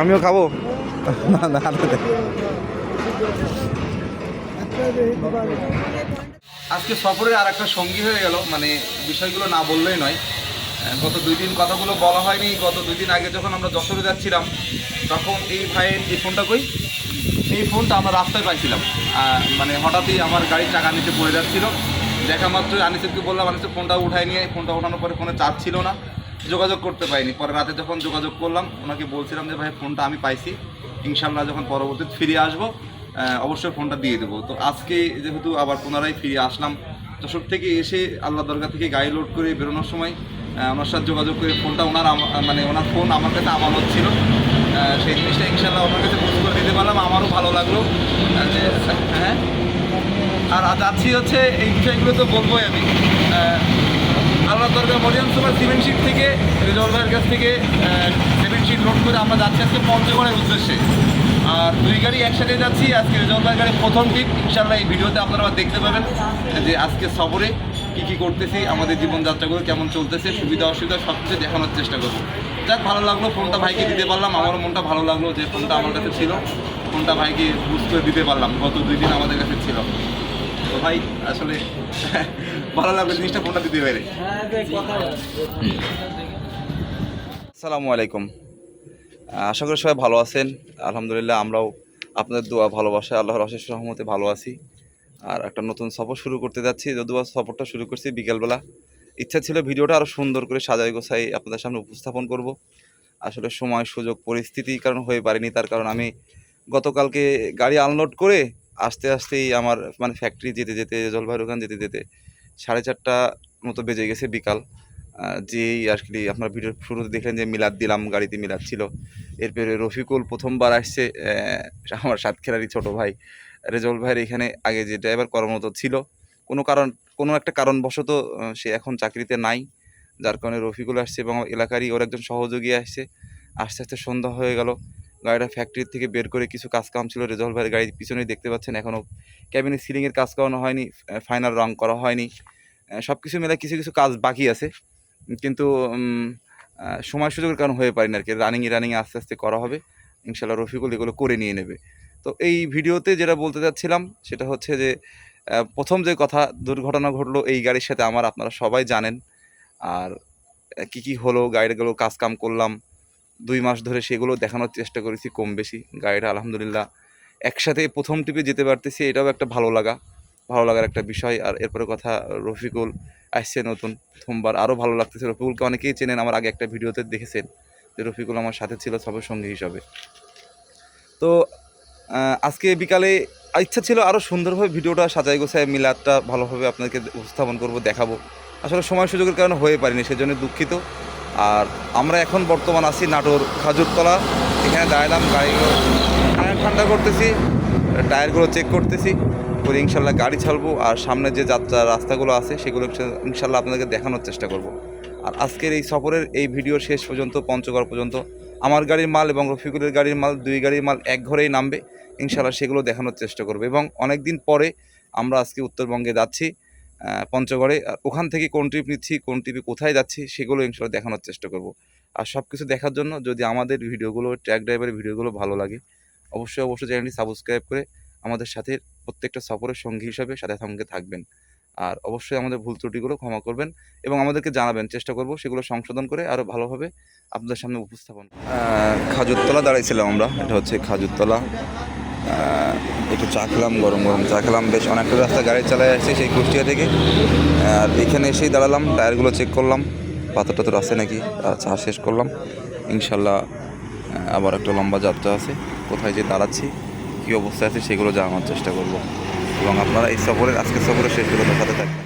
আমিও খাব না না। আজকে সফরের আর একটা সঙ্গী হয়ে গেল মানে বিষয়গুলো না বললেই নয় গত দুই দিন কথাগুলো বলা হয়নি। গত দুই দিন আগে যখন আমরা যশোরে যাচ্ছিলাম, তখন এই ভাইয়ের এই ফোনটা কই? এই ফোনটা আমরা রাস্তায় পাইছিলাম। মানে হঠাৎই আমার গাড়ির চাকা নিচে পড়ে যাচ্ছিল। দেখা মাত্রই আনিসেরকে বললাম, আনিসের ফোনটা উঠাই নিয়ে, ফোনটা ওঠানোর পরে ফোনে চার্জ ছিল না। যোগাযোগ করতে পারিনি। পরে রাতে যখন যোগাযোগ করলাম, ওনাকে বলছিলাম যে, ভাই, ফোনটা আমি পাইছি। ইনশাল্লাহ যখন পরবর্তীতে ফিরে আসব অবশ্যই ফোনটা দিয়ে দেবো। তো আজকে যেহেতু আবার পুনরায় ফিরে আসলাম, যশোর থেকে এসে আল্লাহ দরগা থেকে গাড়ি লোড করে বেরোনোর সময় ওনার সাথে যোগাযোগ করে ফোনটা ওনার মানে ওনার ফোন আমার কাছে আমানত ছিল। সেই জিনিসটা ইনশাল্লাহ ওনার কাছে বুঝ করে দিতে পারলাম। আমারও ভালো লাগল। যে হ্যাঁ? আর আছি হচ্ছে এই বিষয়গুলো তো বলবোই আমি। আল্লাহ দরকার মরিয়াম সুপার সিমেন্ট শিট থেকে রিজলভারের কাছ থেকে সিমেন্ট শিট লোড করে আমরা যাচ্ছি আজকে পঞ্চগড়ের উদ্দেশ্যে। আর দুই গাড়ি একসাথে যাচ্ছি। আজকে রিজলভার গাড়ির প্রথম ট্রিপ ইনশাল্লাহ এই ভিডিওতে আপনারা দেখতে পাবেন যে আজকে সফরে কী কী করতেছি, আমাদের জীবনযাত্রাগুলো কেমন চলতেছে, সুবিধা অসুবিধা সব কিছু দেখানোর চেষ্টা করব। যাক, ভালো লাগল, ফোনটা ভাইকে দিতে পারলাম। আমারও মনটা ভালো লাগল যে ফোনটা আমার কাছে ছিল। ফোনটা ভাইকে বুঝ করে দিতে পারলাম। গত দুই দিন আমাদের কাছে ছিল। তো ভাই, আসলে ভালো লাগল জিনিসটা, ফোনটা দিতে পেরে। আসসালামু আলাইকুম। আশা করি সবাই ভালো আছেন। আলহামদুলিল্লাহ, আমরাও আপনাদের দোয়া, ভালোবাসা, আল্লাহর অশেষ রহমতে ভালো আছি। আর একটা নতুন সফর শুরু করতে যাচ্ছি। যদিও সফরটা শুরু করছি বিকেলবেলা। ইচ্ছা ছিল ভিডিওটা আরও সুন্দর করে সাজাই গোছাই আপনাদের সামনে উপস্থাপন করব। আসলে সময়, সুযোগ পরিস্থিতির কারণ হয়ে পারিনি, তার কারণ আমি গতকালকে গাড়ি আনলোড করে আস্তে আস্তেই আমার মানে ফ্যাক্টরি যেতে যেতে জলবায়ুর ওখান যেতে যেতে সাড়ে চারটা মতো বেজে গেছে বিকাল। যেই কি আপনার ভিডিওর শুরুতে দেখলেন যে মিলাদ দিলাম, গাড়িতে মিলাদ ছিল। এরপরে রফিকুল প্রথমবার আসছে আমার সাতক্ষীরারই ছোট ভাই। রেজল ভাইয়ের এখানে আগে যে ড্রাইভার কর্মরত ছিল, কোনো কারণ, কোনো একটা কারণবশত সে এখন চাকরিতে নাই, যার কারণে রফিকুল আসছে এবং এলাকারই ওর একজন সহযোগী আসছে। আস্তে আস্তে সন্ধ্যা হয়ে গেল, গাড়িটা ফ্যাক্টরি থেকে বের করে কিছু কাজ কাম ছিল রেজল ভাইয়ের গাড়ির পিছনেই দেখতে পাচ্ছেন এখনও ক্যাবিনের সিলিংয়ের কাজ করানো হয়নি ফাইনাল রং করা হয়নি সব কিছু মিলে কিছু কিছু কাজ বাকি আছে, কিন্তু সময় সুযোগের কারণ হয়ে পারি না আর কি রানিংয়ে রানিংয়ে আস্তে আস্তে করা হবে ইনশাল্লাহ রফিকুল এগুলো করে নিয়ে নেবে। তো এই ভিডিওতে যেটা বলতে চাচ্ছিলাম সেটা হচ্ছে যে প্রথম যে কথা দুর্ঘটনা ঘটলো এই গাড়ির সাথে আমার আপনারা সবাই জানেন। আর কি কি হলো, গাড়িগুলো কাজ কাম করলাম। দুই মাস ধরে সেগুলো দেখানোর চেষ্টা করেছি কম বেশি। গাড়িটা আলহামদুলিল্লাহ একসাথে প্রথম ট্রিপে যেতে পারতেছি, এটাও একটা ভালো লাগা। ভালো লাগার একটা বিষয়। আর এরপরে কথা রফিকুল আসছে নতুন। প্রথমবার আরও ভালো লাগতেছে। রফিকুলকে অনেকেই চেনেন, আমার আগে একটা ভিডিওতে দেখেছেন যে রফিকুল আমার সাথে ছিল সবের সঙ্গী হিসাবে। তো আজকে বিকালে ইচ্ছা ছিল আরও সুন্দরভাবে ভিডিওটা সাজাই গোছায় মিলাদটা ভালোভাবে আপনাদেরকে উপস্থাপন করব, দেখাবো। আসলে সময় সুযোগের কারণে হয়ে পারিনি, সেজন্য দুঃখিত। আর আমরা এখন বর্তমান আছি নাটোর খাজুরতলা, এখানে দাঁড়ালাম গাড়িগুলো টায়ার ঠান্ডা করতেছি, টায়ারগুলো চেক করতেছি, করে ইনশাল্লাহ গাড়ি ছাড়বো, আর সামনে যে যাত্রা রাস্তাগুলো আছে, সেগুলো ইনশাল্লাহ আপনাদেরকে দেখানোর চেষ্টা করব। আর আজকের এই সফরের এই ভিডিওর শেষ পর্যন্ত, পঞ্চগড় পর্যন্ত আমার গাড়ির মাল এবং রফিকুলের গাড়ির মাল, দুই গাড়ির মাল এক ঘরেই নামবে। ইনশাল্লাহ সেগুলো দেখানোর চেষ্টা করব এবং অনেক দিন পরে আমরা আজকে উত্তরবঙ্গে যাচ্ছি পঞ্চগড়ে। ওখান থেকে কোন ট্রিপ নিচ্ছি, কোন ট্রিপে কোথায় যাচ্ছি, সেগুলো ইনশাল্লাহ দেখানোর চেষ্টা করব। আর সব কিছু দেখার জন্য যদি আমাদের ভিডিওগুলো ট্র্যাক ড্রাইভারের ভিডিওগুলো ভালো লাগে, অবশ্যই অবশ্যই চ্যানেলটি সাবস্ক্রাইব করে আমাদের সাথে প্রত্যেকটা সফরের সঙ্গী হিসাবে সাথে সঙ্গে থাকবেন। আর অবশ্যই আমাদের ভুল ত্রুটিগুলো ক্ষমা করবেন এবং আমাদেরকে জানাবেন, চেষ্টা করব সেগুলো সংশোধন করে আরও ভালোভাবে আপনাদের সামনে উপস্থাপন। খাজুরতলা দাঁড়াইছিলাম আমরা, এটা হচ্ছে খাজুরতলা। একটু চা খেলাম, গরম গরম চা খেলাম। বেশ অনেকটা রাস্তা গাড়ি চালায় আসছি সেই কুষ্টিয়া থেকে। আর এখানে এসেই দাঁড়ালাম, টায়ারগুলো চেক করলাম। পাথর টাথর আছে নাকি? চা শেষ করলাম। ইনশাল্লাহ আবার একটা লম্বা যাত্রা আছে। কোথায় যে দাঁড়াচ্ছি, কী অবস্থা আছে সেগুলো জানানোর চেষ্টা করব। এবং আপনারা এই সফরের আজকের সফরের শেষ পর্যন্ত সাথে থাকবেন।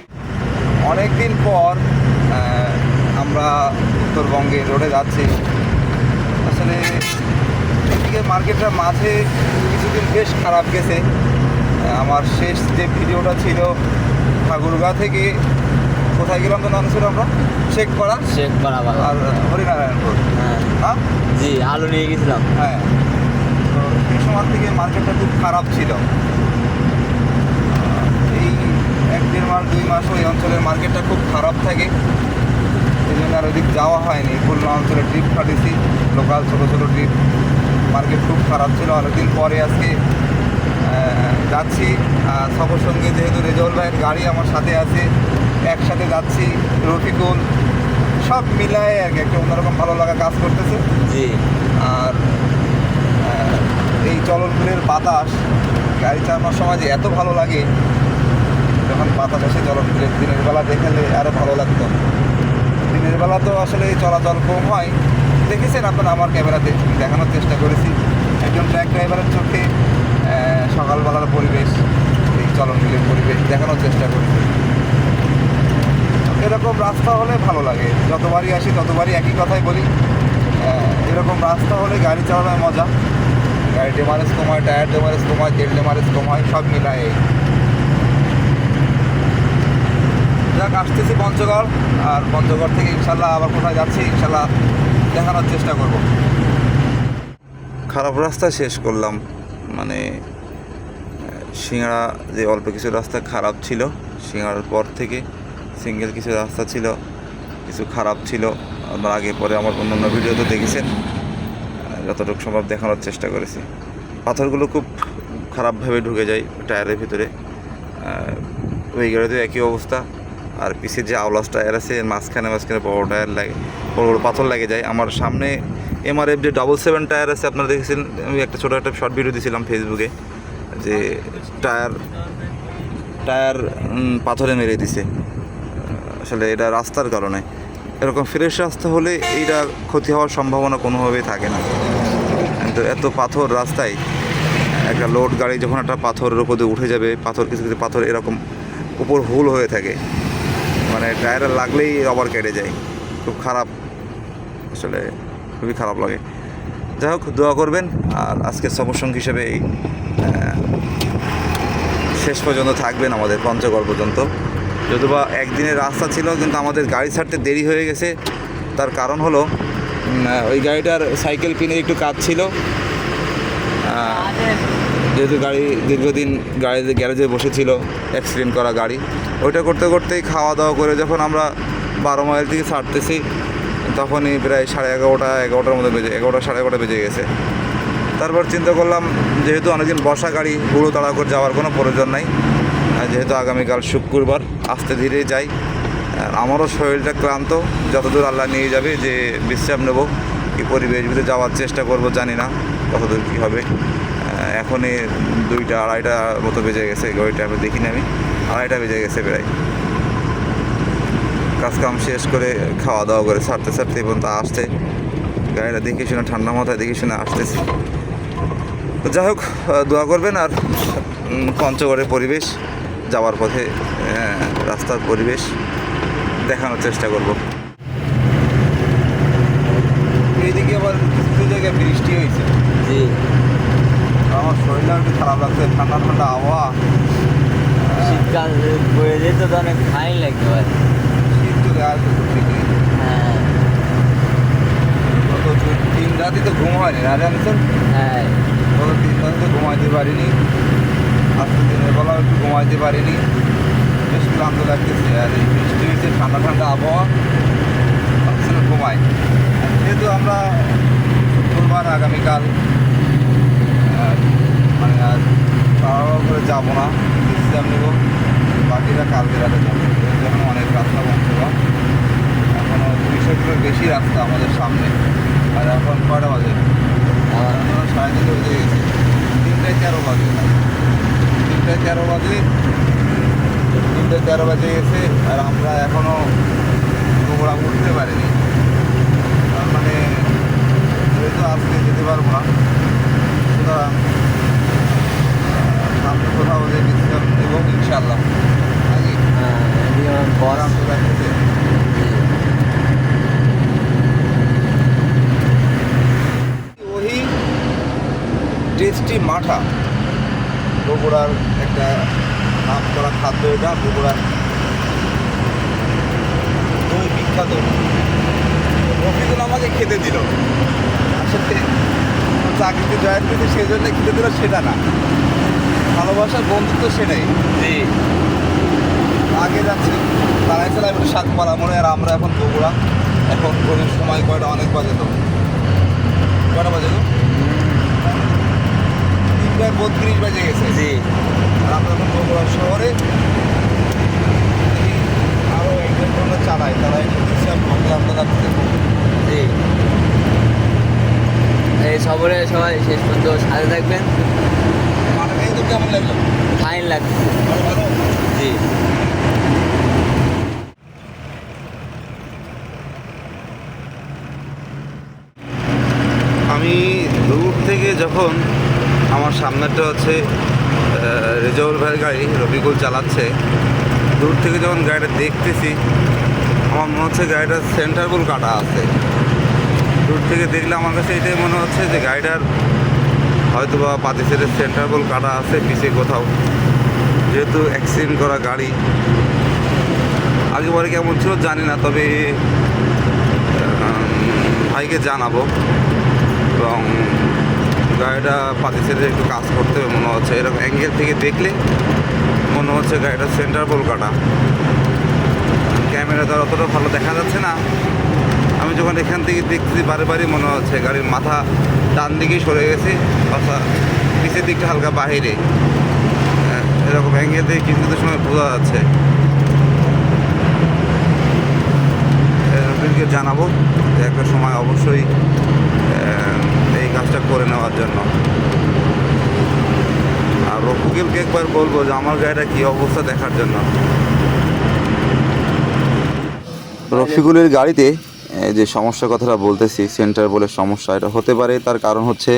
অনেক দিন পর আমরা উত্তরবঙ্গে রোডে যাচ্ছি। আসলে এদিকে মার্কেটটা মাঝে কিছুদিন বেশ খারাপ গেছে। আমার শেষ যে ভিডিওটা ছিল ঠাকুরগা থেকে কোথায় গেলাম তো নাম ছিল আমরা? শেখপাড়া? শেখ পাড়া আর হরিনারায়ণপুর হ্যাঁ। হ্যাঁ? জি আলু নিয়ে গেছিলাম। হ্যাঁ। তো এই সময় থেকে মার্কেটটা খুব খারাপ ছিল এই এক দেড় মাস দুই মাস ওই অঞ্চলের মার্কেটটা খুব খারাপ থাকে। এই জন্য আর ওদিক যাওয়া হয়নি। খুলনা অঞ্চলে ট্রিপ কাটিয়েছি লোকাল ছোটো ছোটো ট্রিপ মার্কেট খুব খারাপ ছিল। অনেকদিন পরে আজকে যাচ্ছি। আর সবার সঙ্গে যেহেতু রেজল ভাইয়ের গাড়ি আমার সাথে আছে একসাথে যাচ্ছি। রফিকুল সব মিলায় আর কি একটা অন্যরকম ভালো লাগা কাজ করতেছে। জি। আর এই চলনপুরের বাতাস গাড়ি চালানোর সময় যে এত ভালো লাগে যখন বাতাস আসে চলনপুরের দিনের বেলা দেখালে আরও ভালো লাগতো। দিনের বেলা তো আসলে চলাচল কম হয়। দেখেছেন আপনারা আমার ক্যামেরাতে? দেখানোর চেষ্টা করেছি। একজন ট্র্যাক ড্রাইভারের চোখে সকালবেলার পরিবেশ, এই চলনপুরের পরিবেশ দেখানোর চেষ্টা করেছি। এরকম রাস্তা হলে ভালো লাগে। যতবারই আসি ততবারই একই কথাই বলি। এরকম রাস্তা হলে গাড়ি চালানোর মজা। গাড়ি ডেমারেজ কমায়, টায়ার ডেমারেজ কমায়, তেল ডেমারেজ কমায়, সব মিলায় এই যাক, আসতেছি পঞ্চগড়, আর পঞ্চগড় থেকে ইনশাল্লাহ আবার কোথায় যাচ্ছি, ইনশাল্লাহ দেখানোর চেষ্টা করব। খারাপ রাস্তা শেষ করলাম মানে সিঙ্গাড়া যে অল্প কিছু রাস্তা খারাপ ছিল সিঙ্গাড়ার পর থেকে সিঙ্গেল কিছু রাস্তা ছিল, কিছু খারাপ ছিল আপনারা আগে পরে আমার অন্য অন্যান্য ভিডিওতে দেখেছেন যতটুকু সম্ভব দেখানোর চেষ্টা করেছি। পাথরগুলো খুব খারাপভাবে ঢুকে যায় টায়ারের ভিতরে ওই গাড়িতেও একই অবস্থা। আর পিছের যে আওলাস টায়ার আছে মাঝখানে মাঝখানে বড় টায়ার লাগে, বড় বড় পাথর লাগে যায়। আমার সামনে এমআরএফ যে ডবল সেভেন টায়ার আছে, আপনারা দেখেছেন, আমি একটা ছোটো একটা শর্ট ভিডিও দিয়েছিলাম ফেসবুকে যে টায়ার টায়ার পাথরে মেরে দিছে। আসলে এটা রাস্তার কারণে। এরকম ফ্রেশ রাস্তা হলে এইটা ক্ষতি হওয়ার সম্ভাবনা কোনোভাবেই থাকে না। কিন্তু এত পাথর রাস্তায়, একটা লোড গাড়ি যখন একটা পাথরের উপর দিয়ে উঠে যাবে, পাথর কিছু কিছু পাথর এরকম উপর হুল হয়ে থাকে। মানে টায়ারে লাগলেই রবার কেটে যায়। খুব খারাপ। আসলে খুবই খারাপ লাগে। যাই হোক, দোয়া করবেন। আর আজকে সবসঙ্গ হিসেবে এই শেষ পর্যন্ত থাকবেন আমাদের পঞ্চগড় পর্যন্ত। যদিবা একদিনের রাস্তা ছিল, কিন্তু আমাদের গাড়ি ছাড়তে দেরি হয়ে গেছে। তার কারণ হলো ওই গাড়িটার সাইকেল পিনে একটু কাজ ছিল। যেহেতু গাড়ি দীর্ঘদিন গাড়িতে গ্যারেজে বসেছিল অ্যাক্সিডেন্ট করা গাড়ি, ওইটা করতে করতেই খাওয়া দাওয়া করে যখন আমরা বারো মাইল থেকে ছাড়তেছি, তখনই প্রায় সাড়ে এগারোটা, এগারোটার মধ্যে বেজে, এগারোটা সাড়ে এগারোটা বেজে গেছে। তারপর চিন্তা করলাম, যেহেতু অনেকদিন বসা গাড়ি হুড়ো তাড়া করে যাওয়ার কোনো প্রয়োজন নাই যেহেতু আগামীকাল শুক্রবার, আস্তে ধীরে যাই আমারও শরীরটা ক্লান্ত, যতদূর আল্লাহ নিয়ে যাবে যে বিশ্রাম নেব, কি পরিবেশ ভিতরে যাওয়ার চেষ্টা করব জানি না কতদূর কী হবে। এখনই দুইটা আড়াইটা মতো বেজে গেছে ঘড়িটা আমি দেখিনি আমি। আড়াইটা বেজে গেছে প্রায়। কাজকাম শেষ করে খাওয়া দাওয়া করে ছাড়তে ছাড়তে এবং তা আসতে গাড়িটা দেখে শুনে ঠান্ডা মাথায় দেখে শুনে আসতেছি। তো যাই হোক দোয়া করবেন আর পঞ্চগড়ের পরিবেশ যাওয়ার পথে আহ, রাস্তার পরিবেশ দেখানোর চেষ্টা করব। এইদিকে আবার কিছু জায়গায় বৃষ্টি হয়েছে। জি। আমার শরীরটা একটু খারাপ লাগছে ঠান্ডা ঠান্ডা আবহাওয়া। শীতকাল পড়ে যেত তো অনেক ফাইন লাগতে পারে শীত চলে আসবে। হ্যাঁ। গত তিন তো ঘুম হয়নি না জানছেন হ্যাঁ। গত তিন রাতে তো ঘুমাইতে পারিনি। আজকে দিনের একটু ঘুমাইতে পারিনি। বেশ ক্লান্ত লাগতেছে আর এই বৃষ্টি হয়েছে ঠান্ডা ঠান্ডা আবহাওয়া। ঘুমাই। যেহেতু আমরা শুক্রবার আগামীকাল মানে আর তাড়াহুড়ো করে যাব না বিশ্রাম নেব। বাকিরা কালকে রাতে যাব। যেমন অনেক রাস্তা বন্ধ এখনও দুইশো কিলোর বেশি রাস্তা আমাদের সামনে। আর এখন কয়টা বাজে? এখন সাড়ে তিনটে বেজে গেছে। তিনটায় তেরো বাজে। তিনটায় তেরো বাজে। তিনটে তেরো বাজে গেছে আর আমরা এখনও গোবরা উঠতে পারিনি। তার মানে যেহেতু আজকে যেতে পারব না আহ, সামনে কোথাও যে বিশ্রাম নেব ইনশাল্লাহ নাকি এদিকে আমার লাগতেছে ওহি টেস্টি মাঠা। বগুড়ার একটা নাম করা খাদ্য এটা বগুড়ার আদর রফিকুল আমাকে খেতে দিল। আসলে চাকরিতে জয়েন করেছে সেই জন্য খেতে দিল সেটা না। ভালোবাসার বন্ধুত্ব সেটাই। জি। আগে যাচ্ছি তারাই সাত পাড়া মনে আর আমরা এখন বগুড়া। এখন ঘড়ির সময় কয়টা অনেক বাজে তো। কয়টা বাজে গো? তিনটা বত্রিশ বাজে গেছে। জি। আর আমরা এখন বগুড়া শহরে। আরও একজন কোনো চালায় তারা একটু দিচ্ছে আমরা আপনারা দেখব জি সবরে সবাই শেষ পর্যন্ত সাথে থাকবেন। ফাইন লাগবে। জি। আমি দূর থেকে যখন আমার সামনেটা হচ্ছে রেজাউল ভাইয়ের গাড়ি রবিকুল চালাচ্ছে, দূর থেকে যখন গাড়িটা দেখতেছি, আমার মনে হচ্ছে গাড়িটার সেন্টারবল কাটা আছে। দূর থেকে দেখলে আমার কাছে এটাই মনে হচ্ছে যে গাড়িটার হয়তো বা পাতি সেটের সেন্টারবল কাটা আছে পিছিয়ে কোথাও। যেহেতু অ্যাক্সিডেন্ট করা গাড়ি। আগে পরে কেমন ছিল জানি না, তবে ভাইকে জানাব। এবং গাড়িটা পাতি সেটে একটু কাজ করতে হবে মনে হচ্ছে। এরকম অ্যাঙ্গেল থেকে দেখলে মনে হচ্ছে গাড়িটা সেন্টার পোল কাটা। ক্যামেরা দ্বারা অতটা ভালো দেখা যাচ্ছে না। আমি যখন এখান থেকে দেখতেছি বারে বারে মনে হচ্ছে গাড়ির মাথা ডান দিকেই সরে গেছে অর্থাৎ পিছের দিকটা হালকা বাহিরে। হ্যাঁ, এরকম অ্যাঙ্গেল থেকে কিছু কিছু সময় বোঝা যাচ্ছে। জানাব একটা সময় অবশ্যই এই কাজটা করে নেওয়ার জন্য। আর রফিকুলকে একবার বলব যে আমার গাড়িটা কী অবস্থা দেখার জন্য। রফিকুলের গাড়িতে যে সমস্যার কথাটা বলতেছি সেন্টার বলে সমস্যা এটা হতে পারে। তার কারণ হচ্ছে,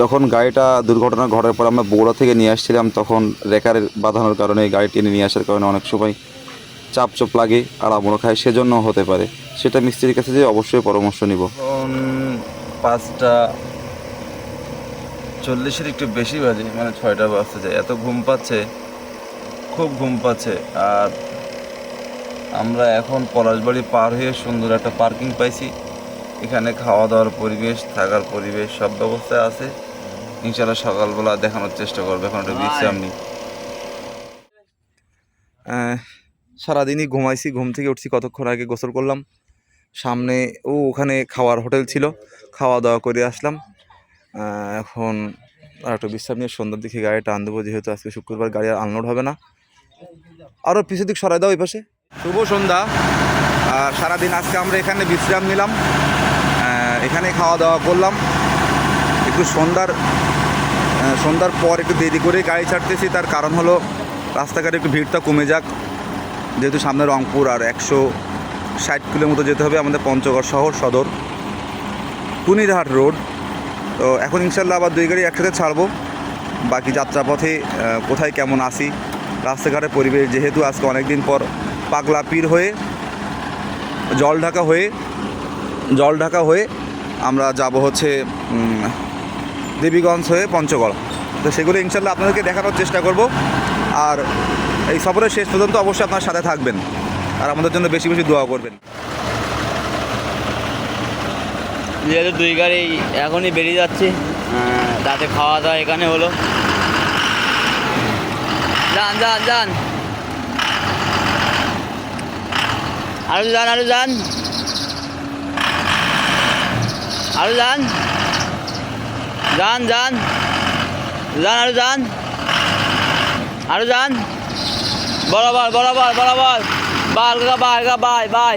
যখন গাড়িটা দুর্ঘটনা ঘটার পর আমরা বগুড়া থেকে নিয়ে আসছিলাম, তখন রেকারের বাঁধানোর কারণে গাড়ি টেনে নিয়ে আসার কারণে অনেক সময় চাপ চোপ লাগে আর আমড়ো খায়, সেজন্য হতে পারে। সেটা মিস্ত্রির কাছে যে অবশ্যই পরামর্শ নিব। পাঁচটা, চল্লিশের একটু বেশি বাজে মানে ছয়টা বাজতে যায় এত ঘুম পাচ্ছে, খুব ঘুম পাচ্ছে, আর আমরা এখন পলাশবাড়ি পার হয়ে সুন্দর একটা পার্কিং পাইছি। এখানে খাওয়া দাওয়ার পরিবেশ থাকার পরিবেশ সব ব্যবস্থা আছে। ইনশাল্লাহ সকালবেলা দেখানোর চেষ্টা করব এখন একটা বিশ্রাম নিই সারাদিনই ঘুমাইছি ঘুম থেকে উঠছি কতক্ষণ আগে গোসল করলাম। সামনে ও ওখানে খাওয়ার হোটেল ছিল খাওয়া দাওয়া করে আসলাম। এখন আর একটু বিশ্রাম নিয়ে সন্ধ্যার দিকে গাড়িটা আন দেবো যেহেতু আজকে শুক্রবার গাড়ি আর আনলোড হবে না। আরও পিছের দিক সরাই দাও ওই পাশে। শুভ সন্ধ্যা। আর সারাদিন আজকে আমরা এখানে বিশ্রাম নিলাম। এখানে খাওয়া দাওয়া করলাম। একটু সন্ধ্যার সন্ধ্যার পর একটু দেরি করে গাড়ি ছাড়তেছি। তার কারণ হলো রাস্তাঘাটে একটু ভিড়টা কমে যাক। যেহেতু সামনে রংপুর আর একশো ষাট মতো যেতে হবে আমাদের পঞ্চগড় শহর, সদর। টুনিরহাট রোড। তো এখন ইনশাল্লাহ আবার দুই গাড়ি একসাথে ছাড়বো। বাকি যাত্রাপথে কোথায় কেমন আসি রাস্তাঘাটের পরিবেশ যেহেতু আজকে অনেক দিন পর পাগলা পীর হয়ে, জল ঢাকা হয়ে, জল ঢাকা হয়ে আমরা যাব হচ্ছে দেবীগঞ্জ হয়ে পঞ্চগড়। তো সেগুলো ইনশাল্লাহ আপনাদেরকে দেখানোর চেষ্টা করব। আর এই সফরের শেষ পর্যন্ত অবশ্যই আপনার সাথে থাকবেন। আর আমাদের জন্য বেশি বেশি দোয়া করবেন। যেহেতু দুই গাড়ি এখনই বেরিয়ে যাচ্ছি রাতে খাওয়া দাওয়া এখানে হলো। যান যান যান। আরও যান আরও যান আরও যান যান যান যান আরও যান আরও যান বরাবর বরাবর বরাবর বাই বাই বাই বাই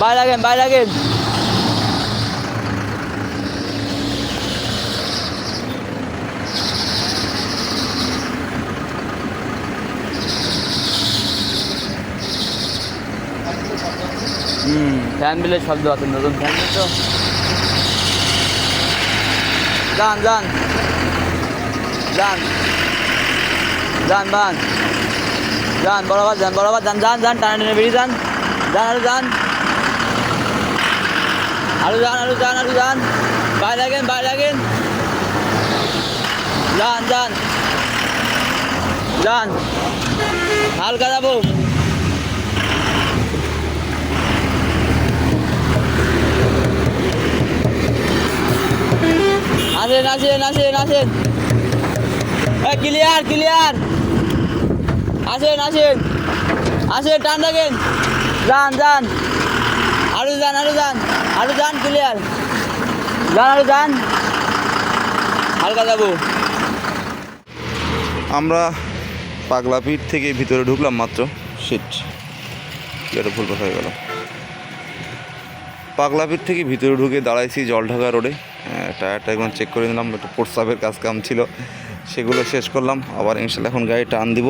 বাই লাগেন বাই লাগেন ফ্যান বিলের শব্দ আছে নতুন ফ্যান তো যান যান যান যান বান যান বরাবর যান বরাবর যান যান যান টানা টেনে বেরিয়ে যান যান আরও যান আরও যান আরও যান আরও যান বাইরে লাগেন বাইরে লাগেন যান যান যান হালকা যাব আসেন আসেন আসেন আসেন ক্লিয়ার ক্লিয়ার আসেন আসেন। আসেন, টান থাকেন যান যান। আরও যান আরও যান। আরও যান ক্লিয়ার যান, আরও যান। হালকা যাব। আমরা পাগলা পিঠ থেকে ভিতরে ঢুকলাম মাত্র। সিট এটা ভুল কথা হয়ে গেল। পাগলা পিঠ থেকে ভিতরে ঢুকে দাঁড়াইছি জলঢাকা রোডে। টায়ারটা এখন চেক করে নিলাম, একটু প্রস্রাবের কাজ কাম ছিল। সেগুলো শেষ করলাম, আবার ইনশাল্লাহ এখন গাড়ি টান দিব।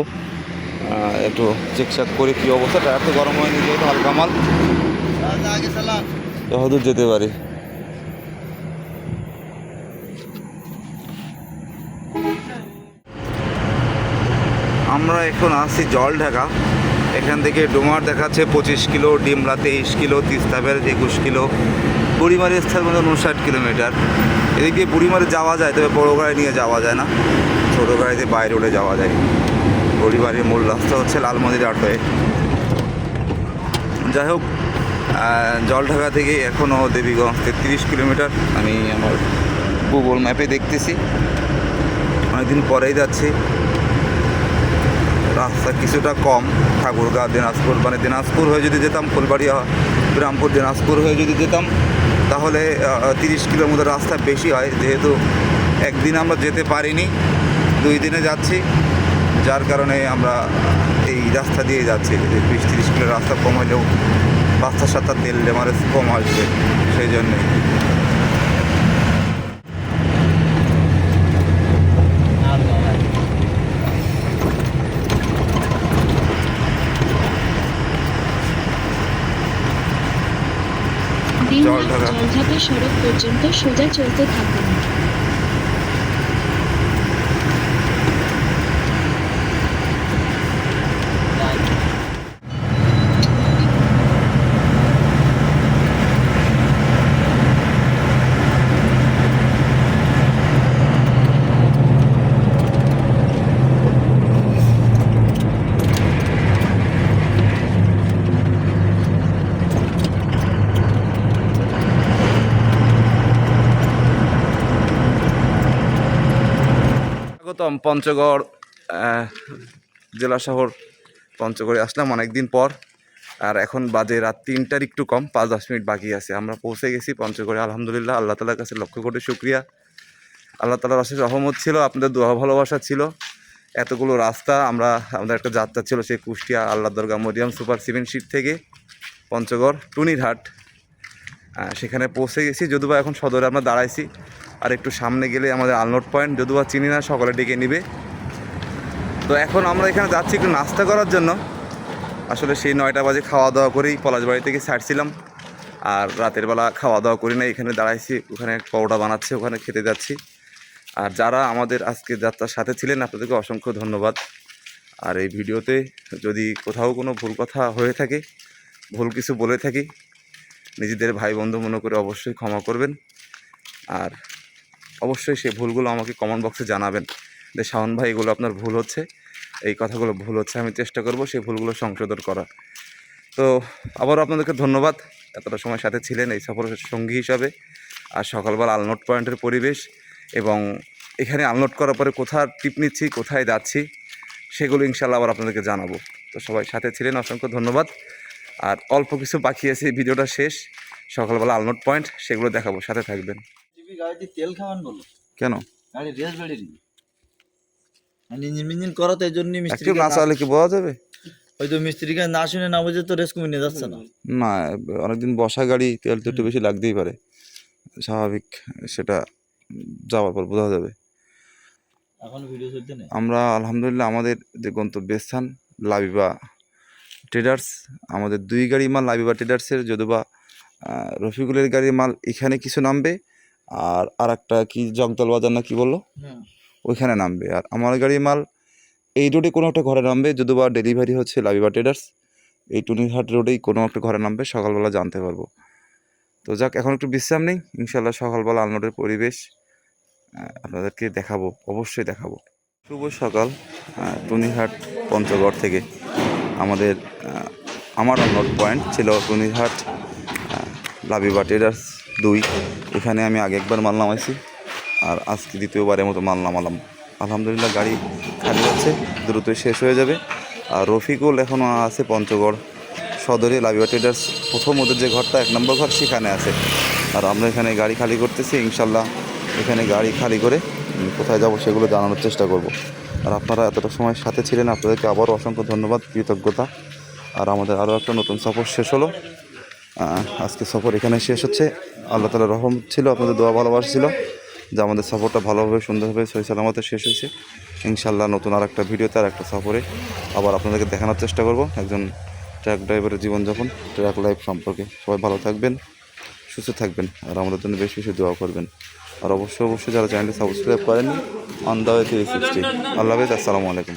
একটু চেক চাক করে কী অবস্থা, টায়ার তো গরম হয়নি যেহেতু, হালকা মাল। হয়তো যেতে পারি। আমরা এখন আসছি জল ঢাকা এখান থেকে ডোমার দেখাচ্ছে পঁচিশ কিলো, ডিমলা তেইশ কিলো, তিস্তা ব্যারেজ একুশ কিলো। বুড়িমারি স্থান মতো উনষাট কিলোমিটার। এদিক দিয়ে বুড়িমারি যাওয়া যায়, তবে বড়ো গাড়ি নিয়ে যাওয়া যায় না। ছোটো গাড়িতে বাইরে উঠে যাওয়া যায়। বুড়িমারির মূল রাস্তা হচ্ছে লালমন্দির আটয়ে যাই হোক জলঢাকা থেকে এখনও দেবীগঞ্জ তেত্রিশ কিলোমিটার। আমি আমার গুগল ম্যাপে দেখতেছি। অনেকদিন পরেই যাচ্ছি। রাস্তা কিছুটা কম। ঠাকুরগাঁ, দিনাজপুর মানে দিনাজপুর হয়ে যদি যেতাম, ফুলবাড়িয়া রামপুর দিনাজপুর হয়ে যদি যেতাম তাহলে তিরিশ কিলোমিটার রাস্তা বেশি হয়, যেহেতু একদিন আমরা যেতে পারিনি, দুই দিনে যাচ্ছি, যার কারণে আমরা এই রাস্তা দিয়ে যাচ্ছি বিশ তিরিশ কিলো রাস্তা কম হলেও পাঁচটা সাতটা তেল ডেমারেজ কম আসবে, সেই জন্যই। জলঢাকা সড়ক পর্যন্ত সোজা চলতে থাকুন। স্বাগতম পঞ্চগড় জেলা শহর পঞ্চগড়ে আসলাম অনেকদিন পর। আর এখন বাজে রাত তিনটার একটু কম, পাঁচ দশ মিনিট বাকি আছে। আমরা পৌঁছে গেছি পঞ্চগড়ে, আলহামদুলিল্লাহ। আল্লাহ তালার কাছে লক্ষ্য কোটি শুক্রিয়া। আল্লাহ তালার অশেষ রহমত ছিল, আপনাদের দোয়া ভালোবাসা ছিল। এতগুলো রাস্তা, আমরা, আমাদের একটা যাত্রা ছিল সেই কুষ্টিয়া আল্লাহ দরগা মরিয়াম সুপার সেভেন সিট থেকে পঞ্চগড় টুনিরহাট। সেখানে পৌঁছে গেছি যদিবা এখন সদরে আমরা দাঁড়াইছি। আর একটু সামনে গেলে আমাদের আলনোট পয়েন্ট যদিবা চিনি না, সকলে ডেকে নিবে। তো এখন আমরা এখানে যাচ্ছি একটু নাস্তা করার জন্য। আসলে সেই নয়টা বাজে খাওয়া দাওয়া করেই পলাশবাড়ি থেকে ছাড়ছিলাম। আর রাতের বেলা খাওয়া দাওয়া করি না এখানে দাঁড়াইছি, ওখানে পরোটা বানাচ্ছে, ওখানে খেতে যাচ্ছি। আর যারা আমাদের আজকে যাত্রার সাথে ছিলেন, আপনাদেরকে অসংখ্য ধন্যবাদ। আর এই ভিডিওতে যদি কোথাও কোনো ভুল কথা হয়ে থাকে, ভুল কিছু বলে থাকি, নিজেদের ভাই বন্ধু মনে করে অবশ্যই ক্ষমা করবেন। আর অবশ্যই সেই ভুলগুলো আমাকে কমেন্ট বক্সে জানাবেন। যে শাওন ভাই, এগুলো আপনার ভুল হচ্ছে। এই কথাগুলো ভুল হচ্ছে, আমি চেষ্টা করব সেই ভুলগুলো সংশোধন করার। তো আবারও আপনাদেরকে ধন্যবাদ। এতটা সময় সাথে ছিলেন এই সফরের সঙ্গী হিসাবে। আর সকালবেলা আলনোট পয়েন্টের পরিবেশ এবং এখানে আনলোড করার পরে কোথায় টিপ নিচ্ছি, কোথায় যাচ্ছি, সেগুলো ইনশাল্লাহ আবার আপনাদেরকে জানাব। তো সবাই সাথে ছিলেন, অসংখ্য ধন্যবাদ। আর অল্প কিছু বাকি আছে ভিডিওটা শেষ। সকালবেলা আলনোট পয়েন্ট সেগুলো দেখাবো, সাথে থাকবেন। টিভি গাড়িতে তেল খাওয়ান বলো? কেন? গাড়ি রেস বেড়ে মানে ইঞ্জিন মিঞ্জিন করো তো এই জন্য মিস্ত্রি না চালে কি বোঝা যাবে? হয়তো মিস্ত্রিকে না শুনে না বুঝে তো রেস কমে নিয়ে যাচ্ছে না। না অনেকদিন বসা গাড়ি তেল তো একটু বেশি লাগতেই পারে। স্বাভাবিক সেটা যাওয়ার পর বোঝা যাবে। এখন ভিডিও চলছে না? আমরা আলহামদুলিল্লাহ আমাদের যে গন্তব্যস্থান লাবিবা ট্রেডার্স আমাদের দুই গাড়ি মাল লাবিবা ট্রেডার্সের যদিবা রফিকুলের গাড়ির মাল এখানে কিছু নামবে। আর আর একটা কি জগদল বাজার না কি বলল? ওইখানে নামবে। আর আমার গাড়ির মাল এই রোডে কোনো একটা ঘরে নামবে যদিবা ডেলিভারি হচ্ছে লাবিবা ট্রেডার্স এই টুনিরহাট রোডেই কোনো একটা ঘরে নামবে সকালবেলা জানতে পারব। তো যাক এখন একটু বিশ্রাম নেই ইনশাল্লাহ সকালবেলা আলনোডের পরিবেশ আপনাদেরকে দেখাবো অবশ্যই দেখাবো। শুভ সকাল আহ, টুনিরহাট পঞ্চগড় থেকে। আমাদের আমার আলনোড পয়েন্ট ছিল টুনিরহাট আহ, লাবিবা ট্রেডার্স দুই, এখানে আমি আগে একবার মাল নামাইছি, আর আজকে দ্বিতীয়বারের মতো মাল নামালাম। আলহামদুলিল্লাহ গাড়ি খালি যাচ্ছে দ্রুতই শেষ হয়ে যাবে। আর রফিকুল এখনও আছে পঞ্চগড় সদরে লাভিয়া ট্রেডার্স। প্রথম ওদের যে ঘরটা, এক নম্বর ঘর সেখানে আছে। আর আমরা এখানে গাড়ি খালি করতেছি ইনশাল্লাহ এখানে গাড়ি খালি করে কোথায় যাব সেগুলো জানানোর চেষ্টা করব। আর আপনারা এতটা সময় সাথে ছিলেন, আপনাদেরকে আবারও অসংখ্য ধন্যবাদ, কৃতজ্ঞতা। আর আমাদের আরও একটা নতুন সফর শেষ হলো। আজকে সফর এখানে শেষ হচ্ছে। আল্লাহ তালা রহম ছিল, আপনাদের দোয়া ভালোবাসা ছিল, যে আমাদের সফরটা ভালোভাবে, সুন্দরভাবে সহি সালামতে শেষ হয়েছে। ইনশাল্লাহ নতুন আর একটা ভিডিওতে আর একটা সফরে আবার আপনাদেরকে দেখানোর চেষ্টা করব, একজন ট্রাক ড্রাইভারের জীবনযাপন, ট্রাক লাইফ সম্পর্কে। সবাই ভালো থাকবেন, সুস্থ থাকবেন, আর আমাদের জন্য বেশি বেশি দোয়া করবেন। আর অবশ্যই অবশ্যই যারা চ্যানেলটি সাবস্ক্রাইব করেননি on the way three sixty আল্লাহ হাফেজ, আসসালামু আলাইকুম।